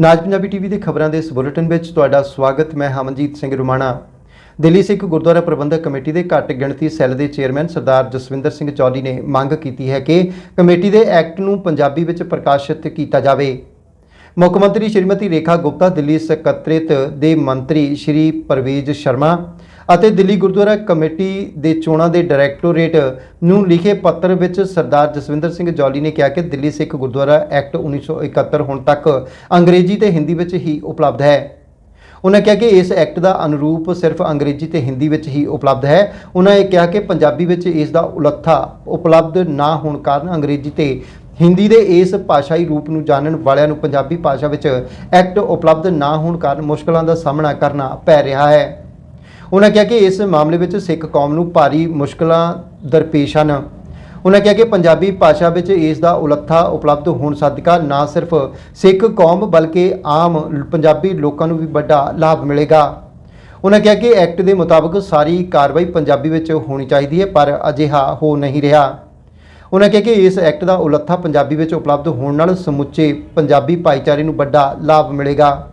ਨਾਜ Punjabi TV ਦੇ ਖਬਰਾਂ ਦੇ ਇਸ ਬੁਲੇਟਿਨ ਵਿੱਚ ਤੁਹਾਡਾ ਸਵਾਗਤ, ਮੈਂ ਹਮਨਜੀਤ ਸਿੰਘ ਰੁਮਾਣਾ। ਦਿੱਲੀ ਸਿੱਖ ਗੁਰਦੁਆਰਾ ਪ੍ਰਬੰਧਕ ਕਮੇਟੀ ਦੇ ਘੱਟ ਗਿਣਤੀ ਸੈੱਲ ਦੇ ਚੇਅਰਮੈਨ ਸਰਦਾਰ ਜਸਵਿੰਦਰ ਸਿੰਘ ਚੌਲੀ ਨੇ ਮੰਗ ਕੀਤੀ ਹੈ ਕਿ ਕਮੇਟੀ ਦੇ ਐਕਟ ਨੂੰ ਪੰਜਾਬੀ ਵਿੱਚ ਪ੍ਰਕਾਸ਼ਿਤ ਕੀਤਾ ਜਾਵੇ। ਮੁੱਖ ਮੰਤਰੀ ਸ਼੍ਰੀਮਤੀ ਰੇਖਾ ਗੁਪਤਾ ਦਿੱਲੀ ਸਕੱਤਰੇਤ ਦੇ ਮੰਤਰੀ ਸ਼੍ਰੀ ਪਰਵੇਜ਼ ਸ਼ਰਮਾ ਅਤੇ ਦਿੱਲੀ ਗੁਰਦੁਆਰਾ ਕਮੇਟੀ ਦੇ ਚੋਣਾਂ ਦੇ ਡਾਇਰੈਕਟੋਰੇਟ ਨੂੰ ਲਿਖੇ ਪੱਤਰ ਵਿੱਚ ਸਰਦਾਰ ਜਸਵਿੰਦਰ ਸਿੰਘ ਜੌਲੀ ਨੇ ਕਿਹਾ ਕਿ ਦਿੱਲੀ ਸਿੱਖ ਗੁਰਦੁਆਰਾ ਐਕਟ 1971 ਹੁਣ ਤੱਕ ਅੰਗਰੇਜ਼ੀ ਤੇ ਹਿੰਦੀ ਵਿੱਚ ਹੀ ਉਪਲਬਧ ਹੈ। ਉਹਨਾਂ ਕਿਹਾ ਕਿ ਇਸ ਐਕਟ ਦਾ ਅਨੁਰੂਪ ਸਿਰਫ ਅੰਗਰੇਜ਼ੀ ਤੇ ਹਿੰਦੀ ਵਿੱਚ ਹੀ ਉਪਲਬਧ ਹੈ। ਉਹਨਾਂ ਇਹ ਕਿਹਾ ਕਿ ਪੰਜਾਬੀ ਵਿੱਚ ਇਸ ਦਾ ਉਲੱਥਾ ਉਪਲਬਧ ਨਾ ਹੋਣ ਕਾਰਨ ਅੰਗਰੇਜ਼ੀ ਤੇ ਹਿੰਦੀ ਦੇ ਇਸ ਭਾਸ਼ਾਈ ਰੂਪ ਨੂੰ ਜਾਣਨ ਵਾਲਿਆਂ ਨੂੰ ਪੰਜਾਬੀ ਭਾਸ਼ਾ ਵਿੱਚ ਐਕਟ ਉਪਲਬਧ ਨਾ ਹੋਣ ਕਾਰਨ ਮੁਸ਼ਕਲਾਂ ਦਾ ਸਾਹਮਣਾ ਕਰਨਾ ਪੈ ਰਿਹਾ ਹੈ। ਉਹਨਾਂ ਕਿਹਾ ਕਿ ਇਸ ਮਾਮਲੇ ਵਿੱਚ ਸਿੱਖ ਕੌਮ ਨੂੰ ਭਾਰੀ ਮੁਸ਼ਕਲਾਂ ਦਰਪੇਸ਼ ਹਨ। ਉਹਨਾਂ ਕਿਹਾ ਕਿ ਪੰਜਾਬੀ ਭਾਸ਼ਾ ਵਿੱਚ ਇਸ ਦਾ ਉਲੱਥਾ ਉਪਲਬਧ ਹੋਣ ਸਦਕਾ ਨਾ ਸਿਰਫ ਸਿੱਖ ਕੌਮ ਬਲਕਿ ਆਮ ਪੰਜਾਬੀ ਲੋਕਾਂ ਨੂੰ ਵੀ ਵੱਡਾ ਲਾਭ ਮਿਲੇਗਾ। ਉਹਨਾਂ ਕਿਹਾ ਕਿ ਐਕਟ ਦੇ ਮੁਤਾਬਕ ਸਾਰੀ ਕਾਰਵਾਈ ਪੰਜਾਬੀ ਵਿੱਚ ਹੋਣੀ ਚਾਹੀਦੀ ਹੈ, ਪਰ ਅਜਿਹਾ ਹੋ ਨਹੀਂ ਰਿਹਾ। ਉਹਨਾਂ ਕਿਹਾ ਕਿ ਇਸ ਐਕਟ ਦਾ ਉਲੱਥਾ ਪੰਜਾਬੀ ਵਿੱਚ ਉਪਲਬਧ ਹੋਣ ਨਾਲ ਸਮੁੱਚੇ ਪੰਜਾਬੀ ਭਾਈਚਾਰੇ ਨੂੰ ਵੱਡਾ ਲਾਭ ਮਿਲੇਗਾ।